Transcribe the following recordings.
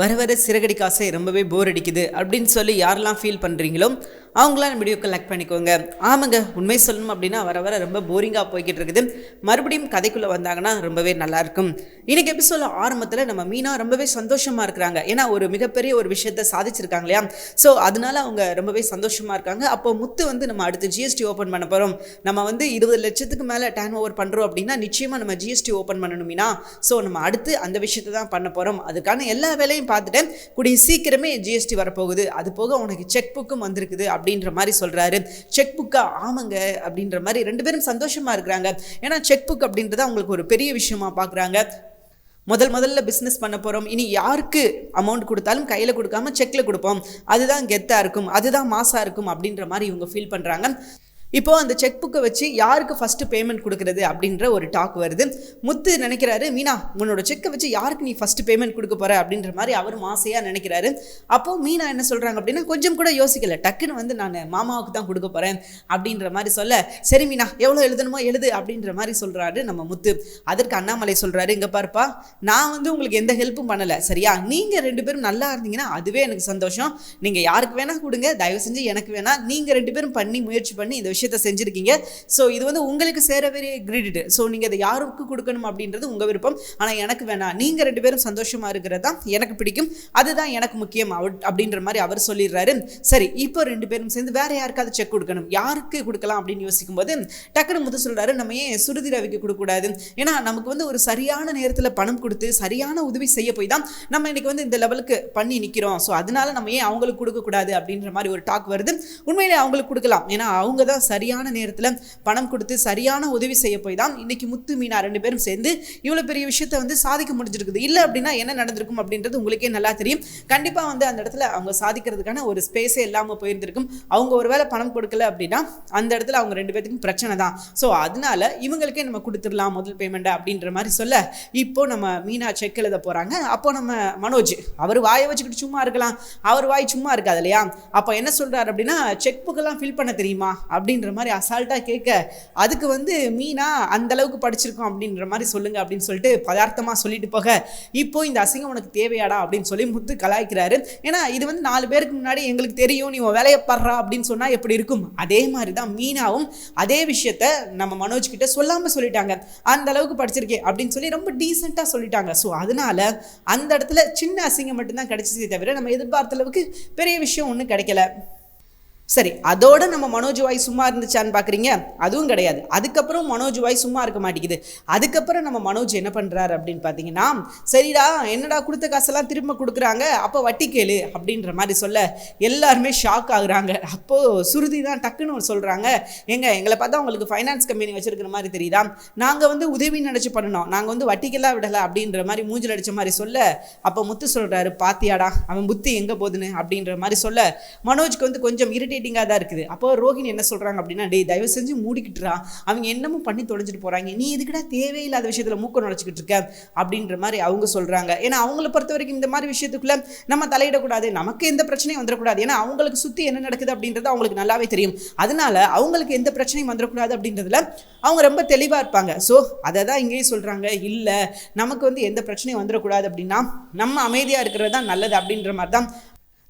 வர வர சிறகடி காசை ரொம்பவே போர் அடிக்குது. அப்படின்னு சொல்லி யாரெல்லாம் ஃபீல் பண்ணுறீங்களோ அவங்களாம் அந்த வீடியோ கலெக்ட் பண்ணிக்கோங்க. ஆமாங்க உண்மை சொல்லணும் அப்படின்னா வர வர ரொம்ப போரிங்காக போய்கிட்டு இருக்குது. மறுபடியும் கதைக்குள்ளே வந்தாங்கன்னா ரொம்பவே நல்லாயிருக்கும் இன்றைக்கி எபிசோட ஆரம்பத்தில் நம்ம மீனா ரொம்பவே சந்தோஷமாக இருக்கிறாங்க. ஏன்னா ஒரு மிகப்பெரிய ஒரு விஷயத்த சாதிச்சிருக்காங்க இல்லையா? ஸோ அதனால அவங்க ரொம்பவே சந்தோஷமாக இருக்காங்க. அப்போ முத்து வந்து நம்ம அடுத்து ஜிஎஸ்டி ஓப்பன் பண்ண போகிறோம் நம்ம வந்து இருபது லட்சத்துக்கு மேலே டேர்ன் ஓவர் பண்ணுறோம் அப்படின்னா நிச்சயமாக நம்ம ஜிஎஸ்டி ஓப்பன் பண்ணணும் மீனா. ஸோ நம்ம அடுத்து அந்த விஷயத்தை தான் பண்ண போகிறோம் அதுக்கான எல்லா வேலையும் பார்த்துட்டேன் கூடிய சீக்கிரமே ஜிஎஸ்டி வரப்போகுது. அது போக உனக்கு செக் புக்கும் வந்திருக்குது அப்படின்ற மாதிரி சொல்கிறாரு செக் புக்கா ஆமாங்க அப்படின்ற மாதிரி ரெண்டு பேரும் சந்தோஷமாக இருக்கிறாங்க. ஏன்னா செக் புக் அப்படின்றது அவங்களுக்கு ஒரு பெரிய விஷயமா பார்க்குறாங்க முதல் முதல்ல பிஸ்னஸ் பண்ண போகிறோம் இனி யாருக்கு அமௌண்ட் கொடுத்தாலும் கையில் கொடுக்காம செக்கில் கொடுப்போம். அதுதான் கெத்தாக இருக்கும். அதுதான் மாசாக இருக்கும் அப்படின்ற மாதிரி இவங்க ஃபீல் பண்ணுறாங்க இப்போ அந்த செக் புக்கை வச்சு யாருக்கு ஃபஸ்ட்டு பேமெண்ட் கொடுக்குறது அப்படின்ற ஒரு டாக் வருது. முத்து நினைக்கிறாரு மீனா உன்னோட செக்கை வச்சு யாருக்கு நீ ஃபஸ்ட்டு பேமெண்ட் கொடுக்க போகிற அப்படின்ற மாதிரி அவர் மாசையாக நினைக்கிறாரு. அப்போ மீனா என்ன சொல்கிறாங்க அப்படின்னா கொஞ்சம் கூட யோசிக்கல. டக்குன்னு வந்து நான் மாமாவுக்கு தான் கொடுக்க போகிறேன் அப்படின்ற மாதிரி சொல்ல சரி மீனா எவ்வளோ எழுதணுமோ எழுது. அப்படின்ற மாதிரி சொல்கிறாரு நம்ம முத்து. அதற்கு அண்ணாமலை சொல்கிறாரு இங்கே பாருப்பா நான் வந்து உங்களுக்கு எந்த ஹெல்ப்பும் பண்ணலை. சரியா? நீங்கள் ரெண்டு பேரும் நல்லா இருந்தீங்கன்னா அதுவே எனக்கு சந்தோஷம். நீங்கள் யாருக்கு வேணால் கொடுங்க. தயவு செஞ்சு எனக்கு வேணால் நீங்கள் ரெண்டு பேரும் பண்ணி முயற்சி பண்ணி இந்த விஷயத்தை செஞ்சுருக்கீங்க. ஸோ இது வந்து உங்களுக்கு சேர வேண்டிய கிரெடிட் ஸோ நீங்கள் இதை யாருக்கு கொடுக்கணும் அப்படின்றது உங்கள் விருப்பம். ஆனால் எனக்கு வேணாம். நீங்கள் ரெண்டு பேரும் சந்தோஷமாக இருக்கிறது தான் எனக்கு பிடிக்கும். அதுதான் எனக்கு முக்கியம் அப்படின்ற மாதிரி அவர் சொல்லிடுறாரு. சரி இப்போ ரெண்டு பேரும் சேர்ந்து வேற யாருக்காவது செக் கொடுக்கணும். யாருக்கு கொடுக்கலாம் அப்படின்னு யோசிக்கும் போது டக்குனு முத்து சொல்கிறாரு நம்ம ஏன் சுருதி ரவிக்கு கொடுக்கக்கூடாது? ஏன்னா நமக்கு வந்து ஒரு சரியான நேரத்தில் பணம் கொடுத்து சரியான உதவி செய்ய போய் தான் நம்ம இன்னைக்கு வந்து இந்த லெவலுக்கு பண்ணி நிற்கிறோம் ஸோ அதனால நம்ம ஏன் அவங்களுக்கு கொடுக்கக்கூடாது அப்படின்ற மாதிரி ஒரு டாக் வருது. உண்மையிலே அவங்களுக்கு கொடுக்கலாம். ஏன்னா அவங்க தான் சரியான நேரத்தில் பணம் கொடுத்து சரியான உதவி செய்ய போய் தான் இன்னைக்கு முத்து மீனா ரெண்டு பேரும் சேர்ந்து இவ்வளோ பெரிய விஷயத்த வந்து சாதிக்க முடிஞ்சிருக்குது. இல்லை அப்படின்னா என்ன நடந்திருக்கும் அப்படின்றது உங்களுக்கே நல்லா தெரியும். கண்டிப்பாக வந்து அந்த இடத்துல அவங்க சாதிக்கிறதுக்கான ஒரு ஸ்பேஸே இல்லாமல் போயிருந்திருக்கும். அவங்க ஒருவேளை பணம் கொடுக்கல அப்படின்னா அந்த இடத்துல அவங்க ரெண்டு பேத்துக்கும் பிரச்சனை தான். ஸோ அதனால இவங்களுக்கே நம்ம கொடுத்துடலாம் முதல் பேமெண்ட்டை அப்படின்ற மாதிரி சொல்ல இப்போ நம்ம மீனா செக் எழுத போகிறாங்க அப்போ நம்ம மனோஜ் அவர் வாயை வச்சுக்கிட்டு சும்மா இருக்கலாம். அவர் வாய் சும்மா இருக்காது இல்லையா? அப்போ என்ன சொல்கிறார் அப்படின்னா செக் புக்கெல்லாம் ஃபில் பண்ண தெரியுமா? அப்படின்னு அப்படின்ற மாதிரி அசால்ட்டாக கேட்க அதுக்கு வந்து மீனா அந்த அளவுக்கு படிச்சிருக்கோம் அப்படின்ற மாதிரி சொல்லுங்க அப்படின்னு சொல்லிட்டு பதார்த்தமாக சொல்லிட்டு போக இப்போ இந்த அசிங்கம் உனக்கு தேவையாடா அப்படின்னு சொல்லி முத்து கலாய்க்கிறாரு. ஏன்னா இது வந்து நாலு பேருக்கு முன்னாடி எங்களுக்கு தெரியும் நீ உன் வேலையை படுறா அப்படின்னு சொன்னால் எப்படி இருக்கும்? அதே மாதிரி தான் மீனாவும் அதே விஷயத்த நம்ம மனோஜ் கிட்ட சொல்லாமல் சொல்லிட்டாங்க. அந்த அளவுக்கு படிச்சிருக்கே அப்படின்னு சொல்லி ரொம்ப டீசெண்டாக சொல்லிட்டாங்க. ஸோ அதனால அந்த இடத்துல சின்ன அசிங்கம் மட்டும்தான் கிடைச்சிச்சே தவிர நம்ம எதிர்பார்த்த அளவுக்கு பெரிய விஷயம் ஒன்றும் கிடைக்கல. சரி அதோட நம்ம மனோஜ் வாய் சும்மா இருந்துச்சான்னு பார்க்குறீங்க அதுவும் கிடையாது. அதுக்கப்புறம் மனோஜ் வாய் சும்மா இருக்க மாட்டேங்குது. அதுக்கப்புறம் நம்ம மனோஜ் என்ன பண்ணுறாரு அப்படின்னு பார்த்தீங்கன்னா சரிடா என்னடா கொடுத்த காசெல்லாம் திரும்ப கொடுக்குறாங்க அப்போ வட்டி கேளு அப்படின்ற மாதிரி சொல்ல எல்லாருமே ஷாக் ஆகுறாங்க. அப்போது சுருதி தான் டக்குன்னு சொல்கிறாங்க எங்க எங்களை பார்த்தா உங்களுக்கு ஃபைனான்ஸ் கம்பெனி வச்சிருக்கிற மாதிரி தெரியுதா? நாங்கள் வந்து உதவி நினச்சி பண்ணணும். நாங்கள் வந்து வட்டிக்கெல்லாம் விடலை அப்படின்ற மாதிரி மூஞ்சில் அடித்த மாதிரி சொல்ல அப்போ முத்து சொல்கிறாரு பாத்தியாடா அவன் புத்தி எங்கே போகுதுன்னு? அப்படின்ற மாதிரி சொல்ல மனோஜ்க்கு வந்து கொஞ்சம் இருட்டி இரிட்டேட்டிங்காக தான் இருக்குது. அப்போ ரோஹிணி என்ன சொல்கிறாங்க அப்படின்னா டே தயவு செஞ்சு மூடிக்கிட்டுறா. அவங்க என்னமோ பண்ணி தொலைஞ்சிட்டு போகிறாங்க நீ இதுக்கிட்ட தேவையில்லாத விஷயத்தில் மூக்கம் நுழைச்சிக்கிட்டு இருக்க? அப்படின்ற மாதிரி அவங்க சொல்கிறாங்க ஏன்னா அவங்கள பொறுத்த வரைக்கும் இந்த மாதிரி விஷயத்துக்குள்ளே நம்ம தலையிடக்கூடாது. நமக்கு எந்த பிரச்சனையும் வந்துடக்கூடாது. ஏன்னா அவங்களுக்கு சுற்றி என்ன நடக்குது அப்படின்றது அவங்களுக்கு நல்லாவே தெரியும். அதனால அவங்களுக்கு எந்த பிரச்சனையும் வந்துடக்கூடாது அப்படின்றதுல அவங்க ரொம்ப தெளிவாக இருப்பாங்க. ஸோ அதை தான் இங்கேயும் சொல்கிறாங்க இல்லை நமக்கு வந்து எந்த பிரச்சனையும் வந்துடக்கூடாது அப்படின்னா நம்ம அமைதியாக இருக்கிறது தான் நல்லது அப்படின்ற மாதிரி தான்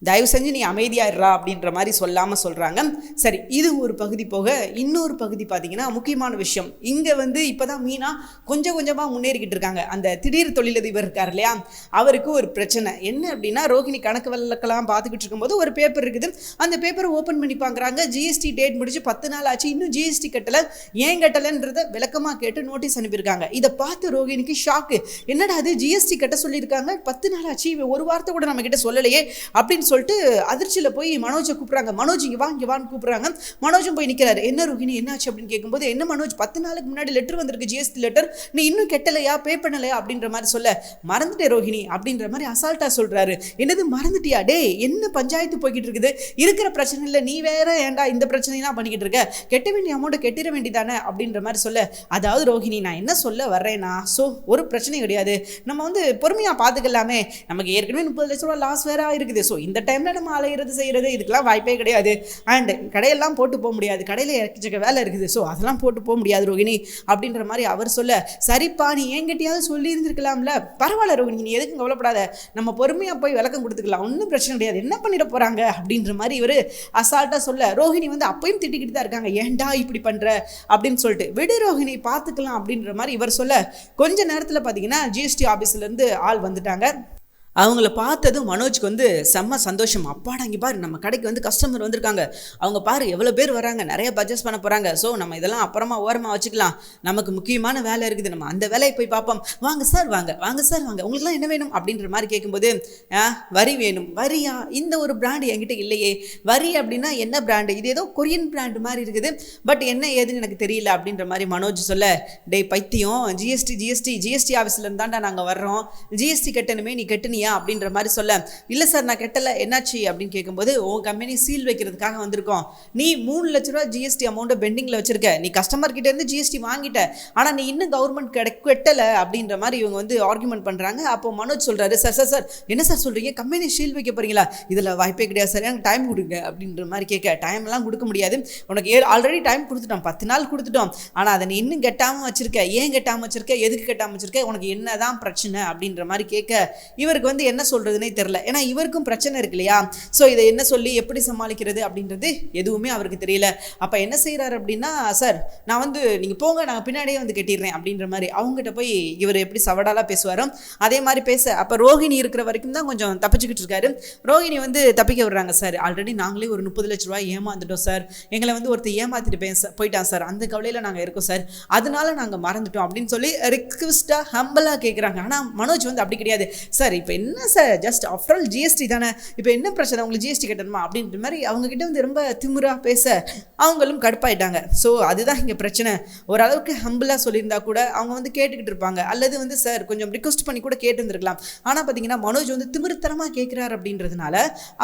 தயவு செஞ்சு நீ அமைதியாயிடுறா அப்படின்ற மாதிரி சொல்லாமல் சொல்கிறாங்க சரி இது ஒரு பகுதி போக இன்னொரு பகுதி பார்த்தீங்கன்னா முக்கியமான விஷயம். இங்கே வந்து இப்போ தான் மீனா கொஞ்சம் கொஞ்சமாக முன்னேறிக்கிட்டு இருக்காங்க. அந்த திடீர் தொழிலதிபர் இருக்கார் இல்லையா? அவருக்கு ஒரு பிரச்சனை. என்ன அப்படின்னா ரோஹிணி கணக்கு வழக்கெல்லாம் பார்த்துக்கிட்டு இருக்கும்போது ஒரு பேப்பர் இருக்குது. அந்த பேப்பரை ஓப்பன் பண்ணி பார்க்குறாங்க. ஜிஎஸ்டி டேட் முடிச்சு பத்து நாள் ஆச்சு. இன்னும் ஜிஎஸ்டி கட்டலை. ஏன் கட்டலைன்றதை விளக்கமாக கேட்டு நோட்டீஸ் அனுப்பியிருக்காங்க. இதை பார்த்து ரோஹிணிக்கு ஷாக்கு என்னடா அது ஜிஎஸ்டி கட்ட சொல்லியிருக்காங்க. பத்து நாள் ஆச்சு. இவன் ஒரு வார்த்தை கூட நம்ம கிட்ட சொல்லலையே அப்படின்னு சொல்லிட்டு அதிர்ச்சியில் போய் மனோஜை கூப்பிட்றாங்க. மனோஜ் இங்கே வா இங்கே வான்னு கூப்பிட்றாங்க. மனோஜும் போய் நிற்கிறாரு என்ன ரோஹிணி என்னாச்சு? அப்படின்னு கேட்கும்போது என்ன மனோஜ் பத்து நாளுக்கு முன்னாடி லெட்டர் வந்திருக்கு ஜிஎஸ்டி லெட்டர் நீ இன்னும் கெட்டலையா? பே பண்ணலையா? அப்படின்ற மாதிரி சொல்ல. மறந்துட்டே ரோஹிணி அப்படின்ற மாதிரி அசால்ட்டாக சொல்கிறாரு என்னது மறந்துட்டியா? டே என்ன பஞ்சாயத்து போய்கிட்டு இருக்குது? இருக்கிற பிரச்சனையில் நீ வேற ஏன்டா இந்த பிரச்சனைலாம் பண்ணிக்கிட்டு இருக்க? கெட்ட வேண்டிய அமௌண்ட்டை கெட்டிட வேண்டியதானே? அப்படின்ற மாதிரி சொல்ல. அதாவது ரோஹிணி நான் என்ன சொல்ல வர்றேன்னா ஸோ ஒரு பிரச்சனையும் கிடையாது. நம்ம வந்து பொறுமையாக பார்த்துக்கலாமே நமக்கு ஏற்கனவே முப்பது லட்ச ரூபா லாஸ் வேற இருக்குது ஸோ இந்த இந்த டைமில் நம்ம அலையிறது செய்கிறது இதுக்கெல்லாம் வாய்ப்பே கிடையாது. அண்ட் கடையெல்லாம் போட்டு போக முடியாது. கடையில் எக்கச்சக்க வேலை இருக்குது. ஸோ அதெல்லாம் போட்டு போக முடியாது ரோகிணி. அப்படின்ற மாதிரி அவர் சொல்ல சரிப்பா நீ என்கிட்டயாவது சொல்லியிருந்திருக்கலாம்ல. பரவாயில்ல ரோகிணி. நீ எதுக்கும் கவலைப்படாத. நம்ம பொறுமையாக போய் விளக்கம் கொடுத்துக்கலாம். ஒன்றும் பிரச்சனை கிடையாது. என்ன பண்ணிட போகிறாங்க அப்படின்ற மாதிரி இவர் அசால்ட்டாக சொல்ல ரோஹிணி வந்து அப்பயும் திட்டிக்கிட்டு தான் இருக்காங்க. ஏன்டா இப்படி பண்ணுற அப்படின்னு சொல்லிட்டு விடு ரோஹிணி பார்த்துக்கலாம் அப்படின்ற மாதிரி இவர் சொல்ல கொஞ்ச நேரத்தில் பார்த்தீங்கன்னா ஜிஎஸ்டி ஆஃபீஸ்லேருந்து ஆள் வந்துட்டாங்க. அவங்கள பார்த்ததும் மனோஜ்க்கு வந்து செம்ம சந்தோஷம். அப்பாடா இங்கே பாரு நம்ம கடைக்கு வந்து கஸ்டமர் வந்திருக்காங்க. அவங்க பாரு எவ்வளோ பேர் வராங்க நிறைய பர்ச்சேஸ் பண்ண போகிறாங்க ஸோ நம்ம இதெல்லாம் அப்புறமா ஓரமாக வச்சுக்கலாம். நமக்கு முக்கியமான வேலை இருக்குது. நம்ம அந்த வேலையை போய் பார்ப்போம். வாங்க சார் வாங்க வாங்க சார் வாங்க. உங்களுக்குலாம் என்ன வேணும்? அப்படின்ற மாதிரி கேட்கும்போது வரி வேணும். வரியா? இந்த ஒரு பிராண்டு என்கிட்ட இல்லையே. வரி அப்படின்னா என்ன பிராண்டு இது ஏதோ கொரியன் பிராண்டு மாதிரி இருக்குது. பட் என்ன ஏதுன்னு எனக்கு தெரியல. அப்படின்ற மாதிரி மனோஜ் சொல்ல டேய் பைத்தியம். ஜிஎஸ்டி ஜிஎஸ்டி ஜிஎஸ்டி ஆஃபீஸில் இருந்தாண்டா நாங்கள் வர்றோம். ஜிஎஸ்டி கட்டணுமே நீ கட்டுனியா? அப்படின்ற மாதிரி சொல்ல இல்லை சார் நான் கட்டலை என்னாச்சு? அப்படின்னு கேட்கும்போது உன் கம்பெனி சீல் வைக்கிறதுக்காக வந்திருக்கோம். நீ மூணு லட்ச ரூபா ஜிஎஸ்டி அமௌண்ட்டை பெண்டிங்கில் வச்சிருக்க. நீ கஸ்டமர் கிட்ட இருந்து ஜிஎஸ்டி வாங்கிட்ட. ஆனால் நீ இன்னும் கவர்மெண்ட் கிடை கட்டலை அப்படின்ற மாதிரி இவங்க வந்து ஆர்குமெண்ட் பண்ணுறாங்க அப்போ மனோஜ் சொல்கிறாரு சார் சார் சார் என்ன சார் சொல்கிறீங்க கம்பெனி சீல் வைக்க போறீங்களா? இதில் வாய்ப்பே கிடையாது சார். எனக்கு டைம் கொடுங்க அப்படின்ற மாதிரி கேட்க டைம்லாம் கொடுக்க முடியாது. உனக்கு ஏ ஆல்ரெடி டைம் கொடுத்துட்டோம். பத்து நாள் கொடுத்துட்டோம். ஆனால் அதை நீ இன்னும் கெட்டாமல் வச்சிருக்க. ஏன் கட்டாமல் வச்சிருக்க? எதுக்கு கெட்டாமல் வச்சிருக்க? உனக்கு என்னதான் பிரச்சனை? அப்படின்ற மாதிரி கேட்க இவருக்கு வந்து என்ன சொல்கிறதுனே தெரில ஏன்னா இவருக்கும் பிரச்சனை இருக்கு இல்லையா? ஸோ இதை என்ன சொல்லி எப்படி சமாளிக்கிறது அப்படின்றது எதுவுமே அவருக்கு தெரியல. அப்போ என்ன செய்கிறாரு அப்படின்னா சார் நான் வந்து நீங்கள் போங்க நான் பின்னாடியே வந்து கட்டிடுறேன் அப்படின்ற மாதிரி அவங்ககிட்ட போய் இவர் எப்படி சவடாலாக பேசுவாரோ அதே மாதிரி பேச அப்போ ரோஹிணி இருக்கிற வரைக்கும் தான் கொஞ்சம் தப்பிச்சுக்கிட்டு இருக்காரு. ரோஹிணி வந்து தப்பிக்க விடுறாங்க சார் ஆல்ரெடி நாங்களே ஒரு முப்பது லட்ச ரூபாய் ஏமாந்துட்டோம் சார் எங்களை வந்து ஒருத்தர் ஏமாத்திட்டு போய் போயிட்டான் சார் அந்த கவலையில் நாங்கள் இருக்கோம் சார் அதனால நாங்கள் மறந்துட்டோம் அப்படின்னு சொல்லி ரிக்வஸ்ட்டாக ஹம்பலாக கேட்குறாங்க ஆனால் மனோஜ் வந்து அப்படி கிடையாது. சார் இப்போ என்ன என்ன sir? Just after all GST தானே? இப்போ என்ன பிரச்சனை? உங்களுக்கு ஜிஎஸ்டி கட்டணுமா? அப்படின்ற மாதிரி அவங்கக்கிட்ட வந்து ரொம்ப திமிரா பேச அவங்களும் கடுப்பாயிட்டாங்க. ஸோ அதுதான் இங்கே பிரச்சனை. ஓரளவுக்கு ஹம்பிளாக சொல்லியிருந்தா கூட அவங்க வந்து கேட்டுக்கிட்டு இருப்பாங்க. அல்லது வந்து சார் கொஞ்சம் ரிக்வஸ்ட் பண்ணி கூட கேட்டுருந்துருக்கலாம் ஆனால் பார்த்தீங்கன்னா மனோஜ் வந்து திமிருத்தனமாக கேட்குறாரு அப்படின்றதுனால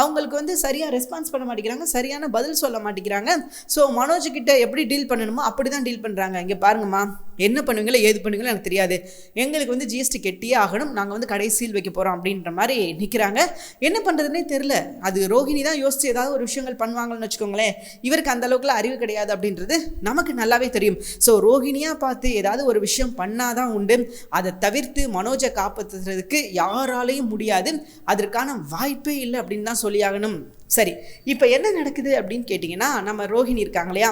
அவங்களுக்கு வந்து சரியாக ரெஸ்பான்ஸ் பண்ண மாட்டேங்கிறாங்க. சரியான பதில் சொல்ல மாட்டேங்கிறாங்க. ஸோ மனோஜ் கிட்ட எப்படி டீல் பண்ணணுமோ அப்படி தான் டீல் பண்ணுறாங்க இங்கே பாருங்கம்மா. என்ன பண்ணுவீங்களோ ஏது பண்ணுவீங்களோ எனக்கு தெரியாது. எங்களுக்கு வந்து ஜிஎஸ்டி கெட்டியே ஆகணும். நாங்கள் வந்து கடைசியில் வைக்க போகிறோம் அப்படின்ற மாதிரி நிற்கிறாங்க என்ன பண்ணுறதுனே தெரில அது ரோஹிணி தான் யோசிச்சு ஏதாவது ஒரு விஷயங்கள் பண்ணுவாங்கன்னு வச்சுக்கோங்களேன். இவருக்கு அந்த அளவுக்குலாம் அறிவு கிடையாது அப்படின்றது நமக்கு நல்லாவே தெரியும். ஸோ ரோஹிணியாக பார்த்து ஏதாவது ஒரு விஷயம் பண்ணாதான் உண்டு. அதை தவிர்த்து மனோஜை காப்பாற்றுறதுக்கு யாராலையும் முடியாது. அதற்கான வாய்ப்பே இல்லை அப்படின்னு தான் சொல்லியாகணும் சரி இப்போ என்ன நடக்குது அப்படின்னு கேட்டிங்கன்னா நம்ம ரோஹிணி இருக்காங்க இல்லையா?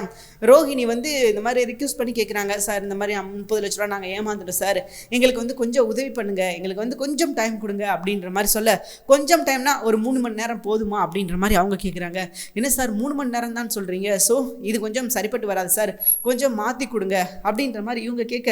ரோஹிணி வந்து இந்த மாதிரி ரிக்வஸ்ட் பண்ணி கேட்குறாங்க சார் இந்த மாதிரி முப்பது லட்ச ரூபா நாங்கள் ஏமாந்துட்டோம் சார். எங்களுக்கு வந்து கொஞ்சம் உதவி பண்ணுங்க. எங்களுக்கு வந்து கொஞ்சம் டைம் கொடுங்க. அப்படின்ற மாதிரி சொல்ல கொஞ்சம் டைம்னா ஒரு மூணு மணி நேரம் போதுமா? அப்படின்ற மாதிரி அவங்க கேட்குறாங்க என்ன சார் மூணு மணி நேரம் தான் சொல்கிறீங்க ஸோ இது கொஞ்சம் சரிப்பட்டு வராது சார். கொஞ்சம் மாற்றி கொடுங்க. அப்படின்ற மாதிரி இவங்க கேட்க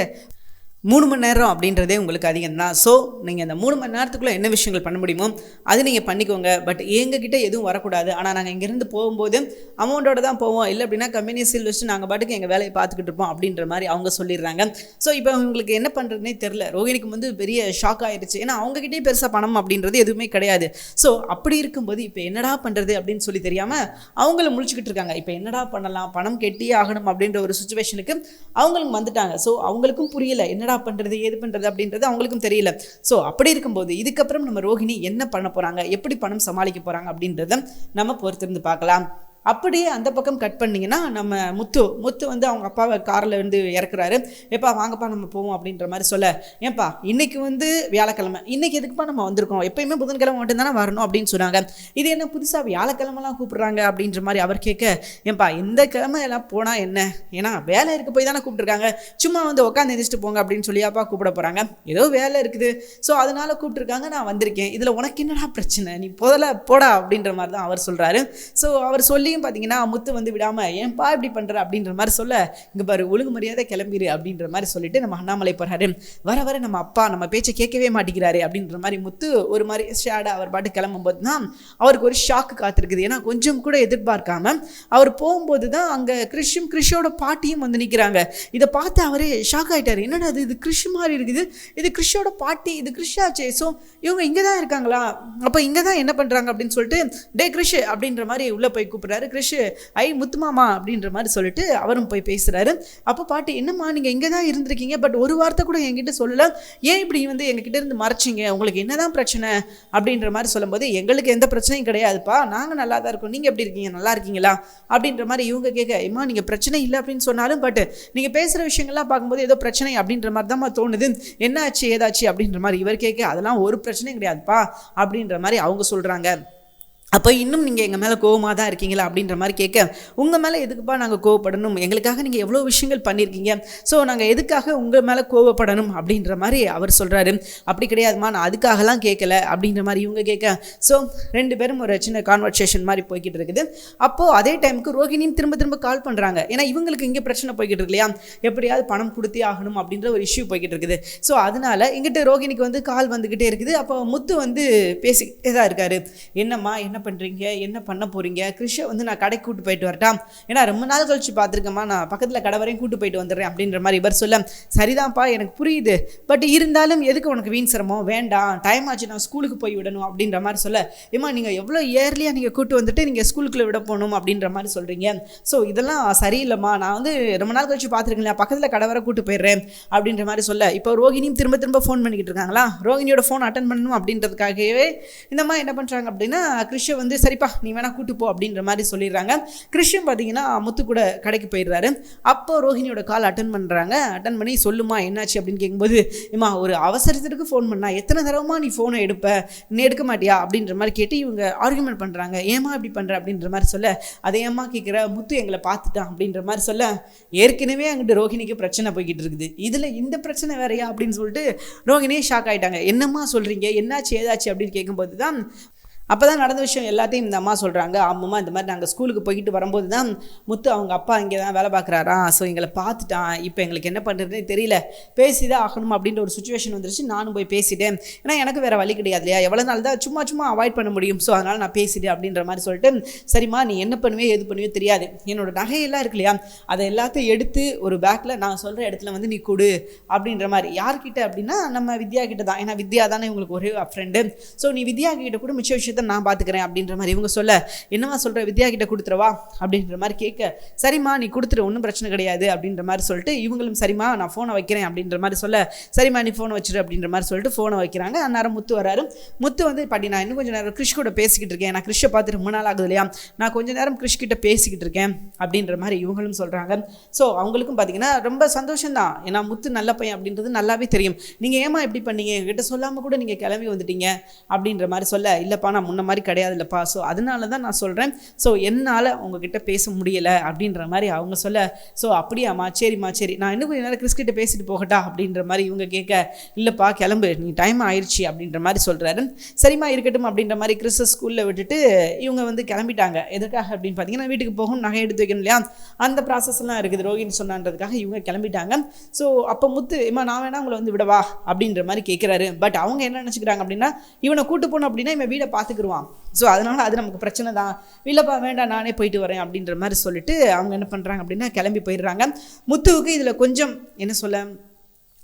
மூணு மணி நேரம் அப்படின்றதே உங்களுக்கு அதிகம் தான் ஸோ நீங்கள் அந்த மூணு மணி நேரத்துக்குள்ளே என்ன விஷயங்கள் பண்ண முடியுமோ அது நீங்கள் பண்ணிக்கோங்க. பட் எங்ககிட்ட எதுவும் வரக்கூடாது. ஆனால் நாங்கள் இங்கேருந்து போகும்போது அமௌண்ட்டோட தான் போவோம். இல்லை அப்படின்னா கம்பெனி சீல் வச்சு நாங்கள் பாட்டுக்கு எங்கள் வேலையை பார்த்துக்கிட்டு இருப்போம் அப்படின்ற மாதிரி அவங்க சொல்லிடுறாங்க. ஸோ இப்போ உங்களுக்கு என்ன பண்ணுறதுனே தெரில ரோகிணிக்கு வந்து பெரிய ஷாக் ஆயிடுச்சு ஏன்னா அவங்ககிட்டயே பெருசாக பணம் அப்படின்றது எதுவுமே கிடையாது. ஸோ அப்படி இருக்கும்போது இப்போ என்னடா பண்ணுறது அப்படின்னு சொல்லி தெரியாமல் அவங்கள முழிச்சுக்கிட்டு இருக்காங்க. இப்போ என்னடா பண்ணலாம்? பணம் கெட்டியே ஆகணும் அப்படின்ற ஒரு சுச்சுவேஷனுக்கு அவங்களுக்கு வந்துட்டாங்க. ஸோ அவங்களுக்கும் புரியல. என்னடா பண்ணுறது ஏது பண்ணுறது அப்படின்றது அவங்களுக்கும் தெரியல. ஸோ அப்படி இருக்கும்போது இதுக்கப்புறம் நம்ம ரோஹிணி என்ன பண்ண போகிறாங்க எப்படி பணம் சமாளிக்க போகிறாங்க அப்படின்றத நம்ம பொறுத்திருந்து பார்க்கலாம். அப்படியே அந்த பக்கம் கட் பண்ணிங்கன்னா நம்ம முத்து முத்து வந்து அவங்க அப்பாவை காரில் வந்து இறக்குறாரு. ஏப்பா வாங்கப்பா நம்ம போவோம் அப்படின்ற மாதிரி சொல்ல ஏன்பா இன்னைக்கு வந்து வியாழக்கிழமை இன்னைக்கு எதுக்குப்பா நம்ம வந்திருக்கோம்? எப்பயுமே புதன்கிழமை மட்டும் தானே வரணும் அப்படின்னு சொன்னாங்க. இது என்ன புதுசாக வியாழக்கிழமெல்லாம் கூப்பிட்றாங்க அப்படின்ற மாதிரி அவர் கேட்க ஏன்பா இந்த கிழமை எல்லாம் போனால் என்ன? ஏன்னா வேலை இருக்க போய் தானே கூப்பிட்டுருக்காங்க. சும்மா வந்து உட்காந்து எந்திரிச்சிட்டு போங்க அப்படின்னு சொல்லியாப்பா கூப்பிட போகிறாங்க ஏதோ வேலை இருக்குது. ஸோ அதனால கூப்பிட்டுருக்காங்க நான் வந்திருக்கேன். இதில் உனக்கு என்னடா பிரச்சனை? நீ முதல்ல போடா அப்படின்ற மாதிரி தான் அவர் சொல்கிறாரு ஸோ அவர் சொல்லி சொல்லியும் பார்த்தீங்கன்னா முத்து வந்து விடாமல் ஏன்பா இப்படி பண்ணுற அப்படின்ற மாதிரி சொல்ல இங்கே பாரு ஒழுங்கு மரியாதை கிளம்பிடு அப்படின்ற மாதிரி சொல்லிட்டு நம்ம அண்ணாமலை போகிறாரு வர வர நம்ம அப்பா நம்ம பேச்சை கேட்கவே மாட்டேங்கிறாரு அப்படின்ற மாதிரி முத்து ஒரு மாதிரி ஷேடாக அவர் பாட்டு கிளம்பும்போது தான் அவருக்கு ஒரு ஷாக்கு காத்திருக்குது. ஏன்னா கொஞ்சம் கூட எதிர்பார்க்காம அவர் போகும்போது தான் அங்கே கிறிஷும் கிறிஷோட பாட்டியும் வந்து நிற்கிறாங்க இதை பார்த்து அவரே ஷாக் ஆகிட்டார் என்னடா அது இது கிறிஷ் மாதிரி இருக்குது. இது கிறிஷோட பாட்டி. இது கிறிஷாச்சே ஸோ இவங்க இங்கே தான் இருக்காங்களா? அப்போ இங்கே தான் என்ன பண்ணுறாங்க அப்படின்னு சொல்லிட்டு டே கிறிஷ் அப்படின்ற மாதிரி உள்ளே போய் கூப்பிட்றாரு. இருக்காரு கிறிஷ். ஐ முத்துமாமா அப்படின்ற மாதிரி சொல்லிட்டு அவரும் போய் பேசுகிறாரு அப்போ பாட்டி என்னம்மா நீங்கள் இங்கே தான் இருந்திருக்கீங்க பட் ஒரு வார்த்தை கூட என்கிட்ட சொல்லல. ஏன் இப்படி வந்து எங்ககிட்ட இருந்து மறைச்சிங்க? உங்களுக்கு என்னதான் பிரச்சனை? அப்படின்ற மாதிரி சொல்லும்போது எங்களுக்கு எந்த பிரச்சனையும் கிடையாதுப்பா. நாங்கள் நல்லா தான் இருக்கோம். நீங்கள் எப்படி இருக்கீங்க? நல்லா இருக்கீங்களா? அப்படின்ற மாதிரி இவங்க கேட்க ஏம்மா நீங்கள் பிரச்சனை இல்லை அப்படின்னு சொன்னாலும் பட் நீங்கள் பேசுகிற விஷயங்கள்லாம் பார்க்கும்போது ஏதோ பிரச்சனை அப்படின்ற மாதிரி தான் தோணுது. என்ன ஆச்சு ஏதாச்சு அப்படின்ற மாதிரி இவர் கேட்க அதெல்லாம் ஒரு பிரச்சனையும் கிடையாதுப்பா அப்படின்ற மாதிரி அவங்க சொல்கிறாங்க அப்போ இன்னும் நீங்கள் எங்கள் மேலே கோவமாக தான் இருக்கீங்களா அப்படின்ற மாதிரி கேட்க உங்கள் மேலே எதுக்குப்பா நாங்கள் கோவப்படணும்? எங்களுக்காக நீங்கள் எவ்வளோ விஷயங்கள் பண்ணியிருக்கீங்க? ஸோ நாங்கள் எதுக்காக உங்கள் மேலே கோவப்படணும் அப்படின்ற மாதிரி அவர் சொல்கிறாரு அப்படி கிடையாதுமா நான் அதுக்காகலாம் கேட்கல அப்படின்ற மாதிரி இவங்க கேட்க. ஸோ ரெண்டு பேரும் ஒரு சின்ன கான்வர்சேஷன் மாதிரி போய்கிட்டு இருக்குது. அப்போது அதே டைமுக்கு ரோஹிணியும் திரும்ப திரும்ப கால் பண்ணுறாங்க ஏன்னா இவங்களுக்கு இங்கே பிரச்சனை போய்கிட்டு இருக்கு இல்லையா? எப்படியாவது பணம் கொடுத்தே ஆகணும் அப்படின்ற ஒரு இஷ்யூ போய்கிட்டு இருக்குது. ஸோ அதனால எங்கிட்ட ரோகிணிக்கு வந்து கால் வந்துக்கிட்டே இருக்குது. அப்போ முத்து வந்து பேசிக்கிட்டே தான் இருக்காரு. என்னம்மா என்ன பண்ணுறீங்க என்ன பண்ண போகிறீங்க கிருஷை வந்து நான் கடைக்கு கூட்டு போயிட்டு வரட்டான் ஏன்னா ரொம்ப நாள் கழிச்சு பார்த்துருக்கேம்மா. நான் பக்கத்தில் கடை வரையும் கூட்டு போயிட்டு வந்துடுறேன் அப்படின்ற மாதிரி இவர் சொல்ல சரிதான்ப்பா எனக்கு புரியுது. பட் இருந்தாலும் எதுக்கு உனக்கு வீண் சிரமம்? வேண்டாம். டைம் ஆச்சு. நான் ஸ்கூலுக்கு போய் விடணும். அப்படின்ற மாதிரி சொல்ல ஏம்மா நீங்கள் எவ்வளோ இயர்லியாக நீங்கள் கூட்டு வந்துட்டு நீங்கள் ஸ்கூலுக்குள்ளே விட போகணும்? அப்படின்ற மாதிரி சொல்கிறீங்க ஸோ இதெல்லாம் சரியில்லைம்மா. நான் வந்து ரொம்ப நாள் கழிச்சு பார்த்துருக்கேன் பக்கத்தில் கடை வர கூட்டு போயிடுறேன் அப்படின்ற மாதிரி சொல்ல இப்போ ரோகிணியும் திரும்ப திரும்ப ஃபோன் பண்ணிக்கிட்டு இருக்காங்களா? ரோகிணியோட ஃபோன் அட்டன் பண்ணணும் அப்படின்றதுக்காகவே இந்த மாதிரி என்ன பண்ணுறாங்க அப்படின்னா கிருஷ்ண வந்து சரிப்பா நீ வேணா கூட்டு போ அப்படின்ற மாதிரி சொல்லிடுறாங்க. கிருஷ்ணன் பார்த்தீங்கன்னா முத்து கூட கடைக்கு போயிடுறாரு. அப்போ ரோஹிணியோட கால் அட்டன் பண்ணுறாங்க அட்டன் பண்ணி சொல்லுமா என்னாச்சு? அப்படின்னு கேட்கும்போது இம்மா ஒரு அவசரத்திற்கு ஃபோன் பண்ணா எத்தனை தடவைமா நீ ஃபோனை எடுப்ப? நீ எடுக்க மாட்டியா? அப்படின்ற மாதிரி கேட்டு இவங்க ஆர்குமெண்ட் பண்ணுறாங்க ஏமா இப்படி பண்ணுற அப்படின்ற மாதிரி சொல்ல அதை ஏமா கேட்குற முத்து எங்களை பார்த்துட்டான். அப்படின்ற மாதிரி சொல்ல ஏற்கனவே அங்கிட்டு ரோஹிணிக்கு பிரச்சனை போய்கிட்டு இருக்குது. இதில் இந்த பிரச்சனை வேறையா? அப்படின்னு சொல்லிட்டு ரோஹிணியே ஷாக் ஆகிட்டாங்க என்னம்மா சொல்கிறீங்க என்னாச்சு? ஏதாச்சு? அப்படின்னு கேட்கும்போது தான் அப்போ தான் நடந்த விஷயம் எல்லாத்தையும் இந்த அம்மா சொல்கிறாங்க ஆமாம்மா இந்த மாதிரி நாங்கள் ஸ்கூலுக்கு போய்கிட்டு வரும்போது தான் முத்து அவங்க அப்பா இங்கே தான் வேலை பார்க்குறாரா? ஸோ எங்களை பார்த்துட்டான். இப்போ எங்களுக்கு என்ன பண்ணுறதுனே தெரியல. பேசி தான் ஆகணும் அப்படின்ற ஒரு சுச்சுவேஷன் வந்துருச்சு. நானும் போய் பேசிட்டேன். ஏன்னா எனக்கு வேறு வழி கிடையாது இல்லையா? எவ்வளோ நாள் தான் சும்மா சும்மா அவாய்ட் பண்ண முடியும். ஸோ அதனால் நான் பேசிட்டேன் அப்படின்ற மாதிரி சொல்லிட்டு சரிம்மா நீ என்ன பண்ணுவே எது பண்ணுவே தெரியாது. என்னோட நகையெல்லாம் இருக்கு இல்லையா? அதை எல்லாத்தையும் எடுத்து ஒரு பேக்கில் நான் சொல்கிற இடத்துல வந்து நீ கொடு அப்படின்ற மாதிரி. யார்கிட்ட அப்படின்னா நம்ம வித்யா கிட்ட தான் ஏன்னா வித்யா தானே உங்களுக்கு ஒரே ஃப்ரெண்டு ஸோ நீ வித்யா கிட்ட கூட மிச்ச விஷயம் விஷயத்த நான் பார்த்துக்கிறேன் அப்படின்ற மாதிரி இவங்க சொல்ல என்னவா சொல்கிற வித்யா கிட்ட கொடுத்துருவா அப்படின்ற மாதிரி கேட்க சரிம்மா நீ கொடுத்துரு ஒன்றும் பிரச்சனை கிடையாது அப்படின்ற மாதிரி சொல்லிட்டு இவங்களும் சரிம்மா நான் ஃபோனை வைக்கிறேன் அப்படின்ற மாதிரி சொல்ல சரிம்மா நீ ஃபோனை வச்சிரு அப்படின்ற மாதிரி சொல்லிட்டு ஃபோனை வைக்கிறாங்க. அந்நேரம் முத்து வராரு. முத்து வந்து பாட்டி நான் இன்னும் கொஞ்சம் நேரம் கிறிஷ் கூட பேசிக்கிட்டு இருக்கேன். நான் கிறிஷை பார்த்துட்டு ரொம்ப நாள் ஆகுது இல்லையா? நான் கொஞ்ச நேரம் கிறிஷ் கிட்ட பேசிக்கிட்டு இருக்கேன். அப்படின்ற மாதிரி இவங்களும் சொல்கிறாங்க ஸோ அவங்களுக்கும் பார்த்தீங்கன்னா ரொம்ப சந்தோஷம் தான் ஏன்னா முத்து நல்ல பையன் அப்படின்றது நல்லாவே தெரியும். நீங்கள் ஏமா இப்படி பண்ணீங்க? என்கிட்ட சொல்லாமல் கூட நீங்கள் கிளம்பி வந்துட்டீங்க? அப்படின்ற மாதிரி சொல்ல இல்லைப்பா நான் முன்ன மாதிரி கிடையாது இல்லைப்பா ஸோ அதனால தான் நான் சொல்கிறேன் ஸோ என்னால் உங்ககிட்ட பேச முடியலை அப்படின்ற மாதிரி அவங்க சொல்ல ஸோ அப்படியாம்மா? சரிம்மா சரி. நான் இன்னும் கொஞ்சம் நேரம் கிறிஸ்கிட்ட பேசிட்டு போகட்டா? அப்படின்ற மாதிரி இவங்க கேட்க இல்லைப்பா கிளம்பு. நீ டைம் ஆயிடுச்சு அப்படின்ற மாதிரி சொல்கிறாரு சரிம்மா இருக்கட்டும். அப்படின்ற மாதிரி கிறிஸை ஸ்கூலில் விட்டுட்டு இவங்க வந்து கிளம்பிட்டாங்க. எதுக்காக அப்படின்னு பார்த்தீங்கன்னா வீட்டுக்கு போகும் நகை எடுத்து வைக்கணும் இல்லையா? அந்த ப்ராசஸ் எல்லாம் இருக்குது. ரோகிணி சொன்னான்றதுக்காக இவங்க கிளம்பிட்டாங்க. ஸோ அப்போ முத்து இம்மா நான் வேணா உங்களை வந்து விடவா? அப்படின்ற மாதிரி கேட்குறாரு பட் அவங்க என்ன நினச்சிக்கிறாங்க அப்படின்னா இவனை கூட்டு போனோம் அப்படின்னா இவன் வீடை பார்த்துக்குருவான். ஸோ அதனால் அது நமக்கு பிரச்சனை தான். இல்லைப்பா வேண்டாம் நானே போயிட்டு வரேன் அப்படின்ற மாதிரி சொல்லிட்டு அவங்க என்ன பண்ணுறாங்க அப்படின்னா கிளம்பி போயிடுறாங்க. முத்துவுக்கு இதில் கொஞ்சம் என்ன சொல்ல